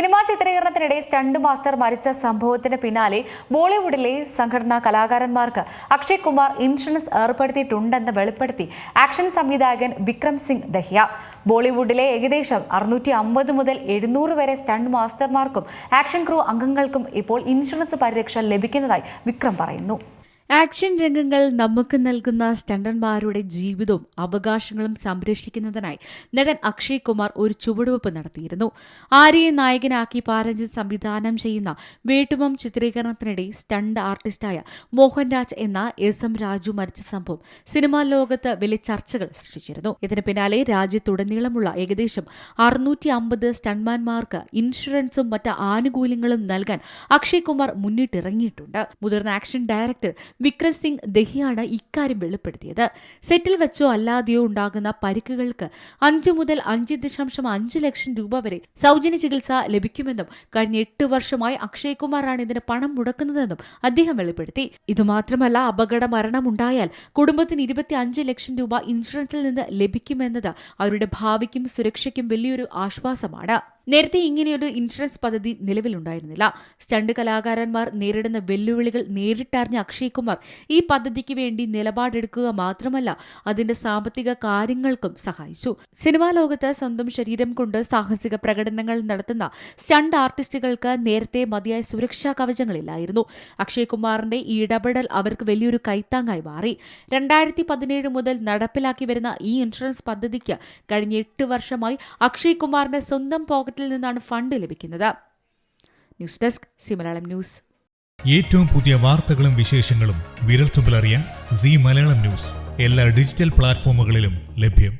Cinema ചിത്രീകരണത്തിനിടെ stunt master മരിച്ച സംഭവത്തിന് പിന്നാലെ ബോളിവുഡിലെ സംഘടനാ കലാകാരന്മാർക്ക് അക്ഷയ് കുമാർ ഇൻഷുറൻസ് ഏർപ്പെടുത്തിയിട്ടുണ്ടെന്ന് വെളിപ്പെടുത്തി ആക്ഷൻ സംവിധായകൻ വിക്രം സിംഗ് ദഹ്യ. ബോളിവുഡിലെ ഏകദേശം അറുന്നൂറ്റി അമ്പത് മുതൽ എഴുന്നൂറ് വരെ സ്റ്റണ്ട് മാസ്റ്റർമാർക്കും ആക്ഷൻ ക്രൂ അംഗങ്ങൾക്കും ഇപ്പോൾ ഇൻഷുറൻസ് പരിരക്ഷ ലഭിക്കുന്നതായി വിക്രം പറയുന്നു. ആക്ഷൻ രംഗങ്ങൾ നമുക്ക് നൽകുന്ന സ്റ്റണ്ടന്മാരുടെ ജീവിതവും അവകാശങ്ങളും സംരക്ഷിക്കുന്നതിനായി നടൻ അക്ഷയ് കുമാർ ഒരു ചുവടുവെപ്പ് നടത്തിയിരുന്നു. ആര്യയെ നായകനാക്കി പാരഞ്ജിത് സംവിധാനം ചെയ്യുന്ന വേട്ടുമം ചിത്രീകരണത്തിനിടെ സ്റ്റണ്ട് ആർട്ടിസ്റ്റായ മോഹൻരാജ് എന്ന എസ് എം രാജു മരിച്ച സംഭവം സിനിമാ ലോകത്ത് വലിയ ചർച്ചകൾ സൃഷ്ടിച്ചിരുന്നു. ഇതിന് പിന്നാലെ രാജ്യത്തുടനീളമുള്ള ഏകദേശം അറുന്നൂറ്റി അമ്പത് സ്റ്റണ്ട്മാൻമാർക്ക് ഇൻഷുറൻസും മറ്റ് ആനുകൂല്യങ്ങളും നൽകാൻ അക്ഷയ് കുമാർ മുന്നിട്ടിറങ്ങിയിട്ടുണ്ട്. മുതിർന്ന ആക്ഷൻ ഡയറക്ടർ വിക്രം സിംഗ് ദഹിയാണ് ഇക്കാര്യം വെളിപ്പെടുത്തിയത്. സെറ്റിൽ വെച്ചോ അല്ലാതെയോ ഉണ്ടാകുന്ന പരിക്കുകൾക്ക് അഞ്ചു മുതൽ അഞ്ച് ദശാംശം അഞ്ച് ലക്ഷം രൂപ വരെ സൗജന്യ ചികിത്സ ലഭിക്കുമെന്നും കഴിഞ്ഞ എട്ട് വർഷമായി അക്ഷയ് കുമാറാണ് ഇതിന് പണം മുടക്കുന്നതെന്നും അദ്ദേഹം വെളിപ്പെടുത്തി. ഇതുമാത്രമല്ല അപകട മരണം ഉണ്ടായാൽ കുടുംബത്തിന് ഇരുപത്തി അഞ്ച് ലക്ഷം രൂപ ഇൻഷുറൻസിൽ നിന്ന് ലഭിക്കുമെന്നത് അവരുടെ ഭാവിക്കും സുരക്ഷയ്ക്കും വലിയൊരു ആശ്വാസമാണ്. നേരത്തെ ഇങ്ങനെയൊരു ഇൻഷുറൻസ് പദ്ധതി നിലവിലുണ്ടായിരുന്നില്ല. സ്റ്റണ്ട് കലാകാരന്മാർ നേരിടുന്ന വെല്ലുവിളികൾ നേരിട്ടറിഞ്ഞ അക്ഷയ് കുമാർ ഈ പദ്ധതിക്ക് വേണ്ടി നിലപാടെടുക്കുക മാത്രമല്ല അതിന്റെ സാമ്പത്തിക കാര്യങ്ങൾക്കും സഹായിച്ചു. സിനിമാ ലോകത്ത് സ്വന്തം ശരീരം കൊണ്ട് സാഹസിക പ്രകടനങ്ങൾ നടത്തുന്ന സ്റ്റണ്ട് ആർട്ടിസ്റ്റുകൾക്ക് നേരത്തെ മതിയായ സുരക്ഷാ കവചങ്ങളില്ലായിരുന്നു. അക്ഷയ് കുമാറിന്റെ ഈ ഇടപെടൽ അവർക്ക് വലിയൊരു കൈത്താങ്ങായി മാറി. രണ്ടായിരത്തി പതിനേഴ് മുതൽ നടപ്പിലാക്കി വരുന്ന ഈ ഇൻഷുറൻസ് പദ്ധതിക്ക് കഴിഞ്ഞ എട്ട് വർഷമായി അക്ഷയ് കുമാറിന്റെ സ്വന്തം പോക്കറ്റിൽ നിന്നാണ് ഫണ്ട് ലഭിക്കുന്നത്. News desk C Malayalam news. ഏറ്റവും പുതിയ വാർത്തകളും വിശേഷങ്ങളും വിരൽത്തുമ്പിലറിയാൻ സി മലയാളം ന്യൂസ്. എല്ലാ ഡിജിറ്റൽ പ്ലാറ്റ്ഫോമുകളിലും ലഭ്യം.